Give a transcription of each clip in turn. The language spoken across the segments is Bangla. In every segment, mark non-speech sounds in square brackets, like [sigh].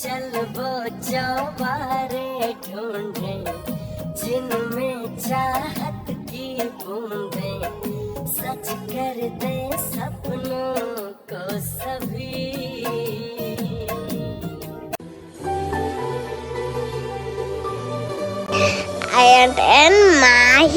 चल वो चौबारे ढूंढे, जिनमें चाहत की बूंदे। सच कर दे सपनों को सभी। I am in my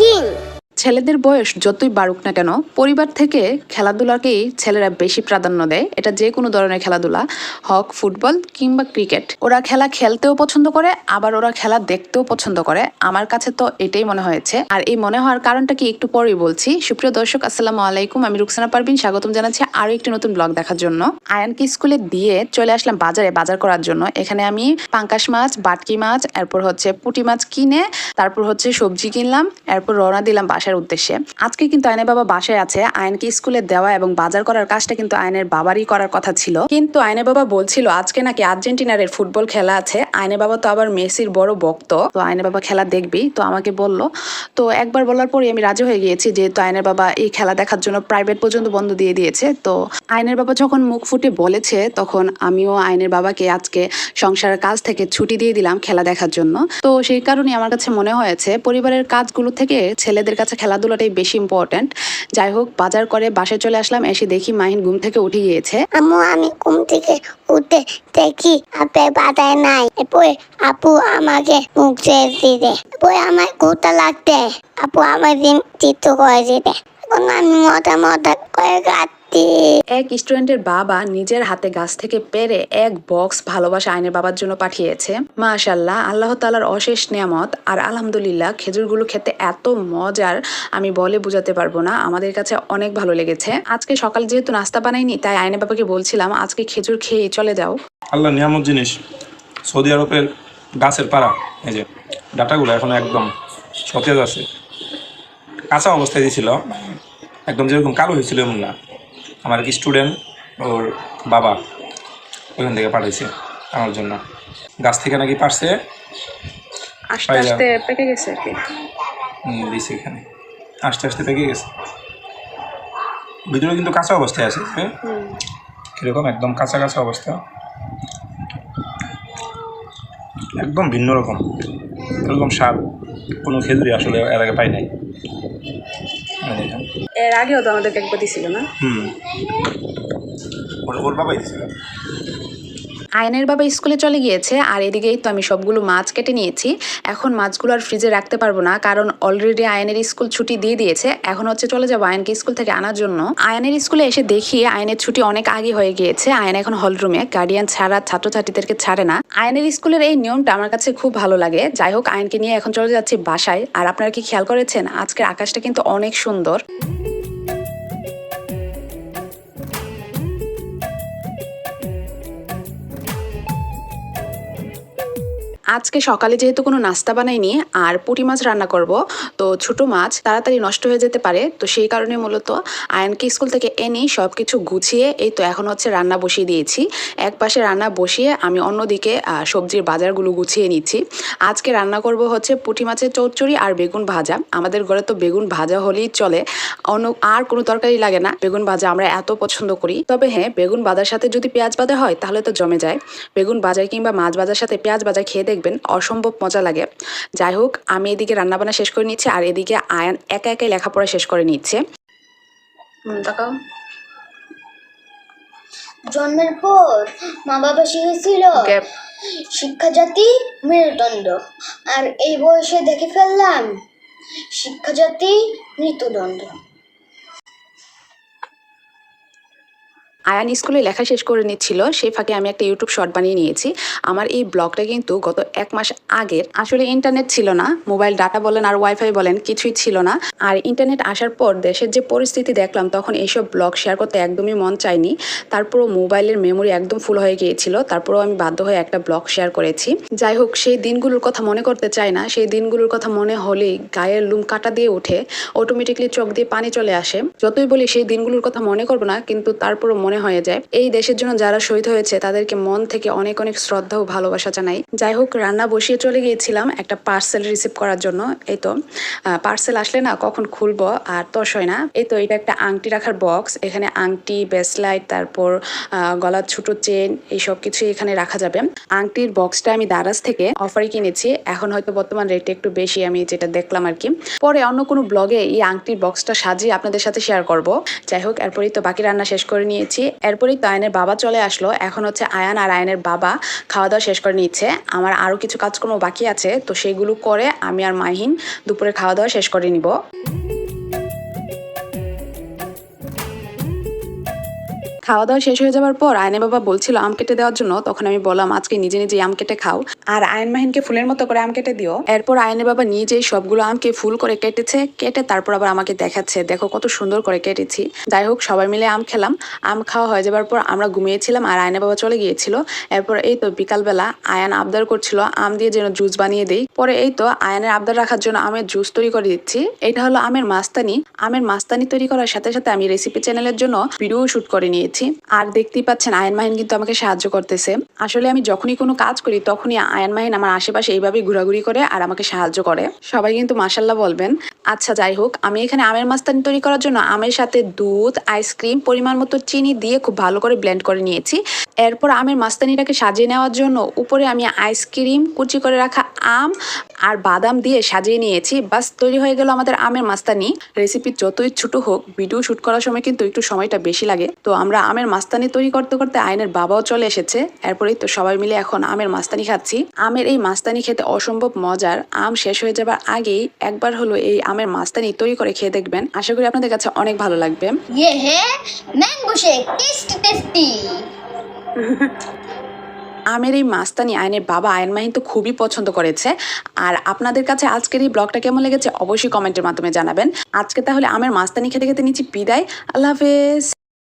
ছেলেদের বয়স যতই বাড়ুক না কেন, পরিবার থেকে খেলাধুলাকেই ছেলেরা বেশি প্রাধান্য দেয়। এটা যে কোনো ধরনের খেলাধুলা, হক, ফুটবল কিংবা ক্রিকেট। ওরা খেলা খেলতেও পছন্দ করে, আবার ওরা খেলা দেখতেও পছন্দ করে। আমার কাছে তো এটাই মনে হয়েছে। আর এই মনে হওয়ার কারণটা কি একটু পরেই বলছি। সুপ্রিয় দর্শক, আসসালামু আলাইকুম। আমি রুকসানা পারবিন স্বাগতম জানাচ্ছি আরও একটি নতুন ব্লগ দেখার জন্য। আয়ানকে স্কুলে দিয়ে চলে আসলাম বাজারে বাজার করার জন্য। এখানে আমি পাঙ্কাশ মাছ, বাটকি মাছ, এরপর হচ্ছে পুঁটি মাছ কিনে, তারপর হচ্ছে সবজি কিনলাম, এরপর রওনা দিলাম বাসার উদ্দেশ্যে। আজকে কিন্তু আয়নের বাবা বাসায় আছে। আয়নকে স্কুলে দেওয়া এবং বাজার করার কাজটা কিন্তু আয়নের বাবারই করার কথা ছিল। কিন্তু আয়নের বাবা বলছিল, আজকে নাকি আর্জেন্টিনার ফুটবল খেলা আছে। আয়নের বাবা তো আবার মেসির বড় ভক্ত। তো আয়নের বাবা খেলা দেখবি। তো আমাকে বলল, তো একবার বলার পরে আমি রাজি হয়ে গিয়েছি, যেহেতু আয়নের বাবা এই খেলা দেখার জন্য প্রাইভেট পর্যন্ত বন্ধ দিয়ে দিয়েছে। তো আয়নের বাবা যখন মুখ ফুটে বলেছে, তখন আমিও আয়নের বাবাকে আজকে সংসারের কাজ থেকে ছুটি দিয়ে দিলাম খেলা দেখার জন্য। তো সেই কারণে আমার কাছে মনে হয়েছে, পরিবারের কাজগুলো থেকে ছেলেদের কাছে খেলাধুলাটাই বেশি ইম্পর্ট্যান্ট যাই হোক, বাজার করে বাসে চলে আসলাম, এসে দেখি মাহিন ঘুম থেকে উঠে গিয়েছে। আম্মু, আমি ঘুম থেকে উঠে দেখি আপে বাজায় নাই। এরপরে আপু আমাকে মুখ চেয়ে দিতে এরপর আমার ঘুরতে লাগতে আপু আমার দিন চিত্র করে দিতে এখন আমি মজা মজা করে কাটতি এক স্টুডেন্টের বাবা নিজের হাতে গাছ থেকে পেরে এক বক্স ভালোবাসা আইনের বাবার জন্য পাঠিয়েছে। মাশাল্লাহ আল্লাহ তালার অশেষ নিয়ামত। আর আলহামদুলিল্লাহ খেজুরগুলো খেতে এত মজার আমি বলে বোঝাতে পারব না আমাদের কাছে অনেক ভালো লেগেছে। আজকে সকাল যেহেতু নাস্তা বানাইনি তাই আইনের বাবাকে বলছিলাম আজকে খেজুর খেয়ে চলে যাও। আল্লাহ নিয়ামত জিনিস সৌদি আরবের গাছের পাড়া এই যে ডাটাগুলো এখন একদম সতেজ আছে। কাঁচা অবস্থায় দিয়েছিল একদম যেরকম কালো হয়েছিল এমন না। আমার এক স্টুডেন্ট ওর বাবা ওইখান থেকে পাঠাইছে আমার জন্য। গাছ থেকে নাকি পারছে? আস্তে আস্তে পেকে গেছে আর কি। দিছে এখানে। আস্তে আস্তে পেকে গেছে। ভিতরে কিন্তু কাঁচা অবস্থায় আছে কীরকম? একদম কাঁচা কাঁচা অবস্থা। একদম ভিন্ন রকম। এরকম স্বাদ? কোনো খেজুরি আসলে এর আগে পাই নাই। এর আগেও তো আমাদেরকে একবার দিছিল না? হুম। ওর ওর বাবাই দিছিল। আয়নের বাবা স্কুলে চলে গিয়েছে, আর এদিকেই তো আমি সবগুলো মাছ কেটে নিয়েছি। এখন মাছগুলো আর ফ্রিজে রাখতে পারব না, কারণ অলরেডি আয়নের স্কুল ছুটি দিয়ে দিয়েছে। এখন হচ্ছে চলে যাব আয়নকে স্কুল থেকে আনার জন্য। আয়নের স্কুলে এসে দেখি আয়নের ছুটি অনেক আগে হয়ে গিয়েছে। আয়ন এখন হলরুমে গার্ডিয়ান ছাড়া ছাত্রছাত্রীদেরকে ছাড়ে না। আয়নের স্কুলের এই নিয়মটা আমার কাছে খুব ভালো লাগে। যাই হোক, আয়নকে নিয়ে এখন চলে যাচ্ছি বাসায়। আর আপনারা কি খেয়াল করেছেন? আজকের আকাশটা কিন্তু অনেক সুন্দর। আজকে সকালে যেহেতু কোনো নাস্তা বানাইনি আর পুঁটি মাছ রান্না করব, তো ছোট মাছ তাড়াতাড়ি নষ্ট হয়ে যেতে পারে, তো সেই কারণে মূলত আয়নকে স্কুল থেকে এনে সব কিছু গুছিয়ে এই তো এখন হচ্ছে রান্না বসিয়ে দিয়েছি। এক পাশে রান্না বসিয়ে আমি অন্যদিকে সবজির বাজারগুলো গুছিয়ে নিচ্ছি। আজকে রান্না করব হচ্ছে পুঁটি মাছের চচ্চড়ি আর বেগুন ভাজা। আমাদের ঘরে তো বেগুন ভাজা হলেই চলে, অন্য আর কোনো তরকারি লাগে না, বেগুন ভাজা আমরা এত পছন্দ করি। তবে হ্যাঁ বেগুন ভাজার সাথে যদি পেঁয়াজ ভাজা হয়, তাহলে তো জমে যায়। বেগুন ভাজা কিংবা মাছ ভাজার সাথে পেঁয়াজ ভাজা খেয়ে দেখবেন অসম্ভব মজা লাগে। যাই হোক আমি এদিকে রান্নাবান্না শেষ করে নিচ্ছি আর এদিকে আয়ান একা একাই লেখাপড়া শেষ করে নিচ্ছে। তাকাও জন্মের পর মা বাবা শিখেছিল শিক্ষা জাতি মেরুদণ্ড আর এই বয়সে দেখে ফেললাম শিক্ষা জাতি মৃত্যুদণ্ড। আয়ান স্কুলে লেখা শেষ করে নিচ্ছিল। সেই ফাঁকে আমি একটা ইউটিউব শর্ট বানিয়ে নিয়েছি। আমার এই ব্লগটা কিন্তু গত এক মাস আগের। আসলে ইন্টারনেট ছিল না। মোবাইল ডাটা বলেন আর ওয়াইফাই বলেন কিছুই ছিল না। আর ইন্টারনেট আসার পর দেশের যে পরিস্থিতি দেখলাম, তখন এইসব ব্লগ শেয়ার করতে একদমই মন চায়নি। তারপরও মোবাইলের মেমোরি একদম ফুল হয়ে গিয়েছিল। তারপরও আমি বাধ্য হয়ে একটা ব্লগ শেয়ার করেছি। যাই হোক, সেই দিনগুলোর কথা মনে করতে চাই না। সেই দিনগুলোর কথা মনে হলেই গায়ের লুম কাটা দিয়ে ওঠে। অটোমেটিকলি চোখ দিয়ে পানি চলে আসে। যতই বলি সেই দিনগুলোর কথা মনে করব না, কিন্তু তারপরও মনে মনে হয়ে যায়। এই দেশের জন্য যারা শহীদ হয়েছে, তাদেরকে মন থেকে অনেক অনেক শ্রদ্ধা ও ভালোবাসা জানাই। যাই হোক, রান্না বসিয়ে চলে গিয়েছিলাম একটা পার্সেল রিসিভ করার জন্য। এই তো পার্সেল আসলে না কখন খুলবো আর তস হয় না। এই তো, এটা একটা আংটি রাখার বক্স এখানে আংটি ব্রেসলাইট তারপর গলার ছোট চেন এই সব কিছু এখানে রাখা যাবে। আংটির বক্সটা আমি দারাজ থেকে অফারে কিনেছি। এখন হয়তো বর্তমান রেট একটু বেশি আমি যেটা দেখলাম আর কি। পরে অন্য কোনো ব্লগে এই আংটির বক্সটা সাজিয়ে আপনাদের সাথে শেয়ার করব। যাই হোক, এরপরেই তো বাকি রান্না শেষ করে নিয়েছি। এরপরেই তো আয়নের বাবা চলে আসলো। এখন হচ্ছে আয়ান আর আয়নের বাবা খাওয়া দাওয়া শেষ করে নিচ্ছে। আমার আরও কিছু কাজকর্ম বাকি আছে, তো সেগুলো করে আমি আর মাহিন দুপুরে খাওয়া দাওয়া শেষ করে নিব। খাওয়া দাওয়া শেষ হয়ে যাওয়ার পর আয়নে বাবা বলছিল, আম কেটে দেওয়ার জন্য। তখন আমি বললাম, আজকে নিজে নিজে আম কেটে খাও। আর আয়ন মাহিনকে ফুলের মতো করে আম কেটে দিও। এরপর আয়নের বাবা নিজেই সবগুলো আমকে ফুল করে কেটেছে, কেটে তারপর আবার আমাকে দেখাচ্ছে, দেখো কত সুন্দর করে কেটেছি। যাই হোক, সবাই মিলে আম খেলাম। আম খাওয়া হয়ে যাবার পর আমরা ঘুমিয়েছিলাম আর আয়নের বাবা চলে গিয়েছিল। এরপর এই তো বিকালবেলা আয়ান আবদার করছিল, আম দিয়ে যেন জুস বানিয়ে দেই। পরে এই তো আয়ানের আবদার রাখার জন্য আমের জুস তৈরি করে দিচ্ছি। এটা হলো আমের মাস্তানি। আমের মাস্তানি তৈরি করার সাথে সাথে আমি রেসিপি চ্যানেলের জন্য ভিডিও শুট করে নিয়েছি। আর দেখতেই পাচ্ছেন আয়ন মাহিন কিন্তু আমাকে সাহায্য করতেছে। আসলে আমি যখনই কোনো কাজ করি, তখনই আয়ন মাহিন আমার আশেপাশে এইভাবেই ঘোরাঘুরি করে আর আমাকে সাহায্য করে। সবাই কিন্তু মাসাল্লাহ বলবেন আচ্ছা যাই হোক, আমি এখানে আমের মাস্তানি তৈরি করার জন্য আমের সাথে দুধ, আইসক্রিম, পরিমাণ মতো চিনি দিয়ে খুব ভালো করে ব্লেন্ড করে নিয়েছি। এরপর আমের মাস্তানিটাকে সাজিয়ে নেওয়ার জন্য উপরে আমি আইসক্রিম কুচি করে রাখা আম আর বাদাম দিয়ে সাজিয়ে নিয়েছি। বাস তৈরি হয়ে গেল আমাদের আমের মাস্তানি। রেসিপি যতই ছোট হোক ভিডিও শ্যুট করার সময় কিন্তু একটু সময়টা বেশি লাগে। তো আমরা আমের মাস্তানি তৈরি করতে করতে আইনের বাবাও চলে এসেছে। এরপরেই তো সবাই মিলে এখন আমের মাস্তানি খাচ্ছি। আমের এই মাস্তানি খেতে অসম্ভব মজার। আম শেষ হয়ে যাবার আগেই একবার হলো এই আমের মাস্তানি তৈরি করে খেয়ে দেখবেন। আশা করি আপনাদের কাছে অনেক ভালো লাগবে। [laughs] আমের এই মাস্তানি আয়নের বাবা আয়ন মাহিন তো খুবই পছন্দ করেছে। আর আপনাদের কাছে আজকের এই ব্লগটা কেমন লেগেছে অবশ্যই কমেন্টের মাধ্যমে জানাবেন। আজকে তাহলে আমের মাস্তানি খেতে খেতে নিচ্ছি বিদায়। আল্লাহ হাফেজ।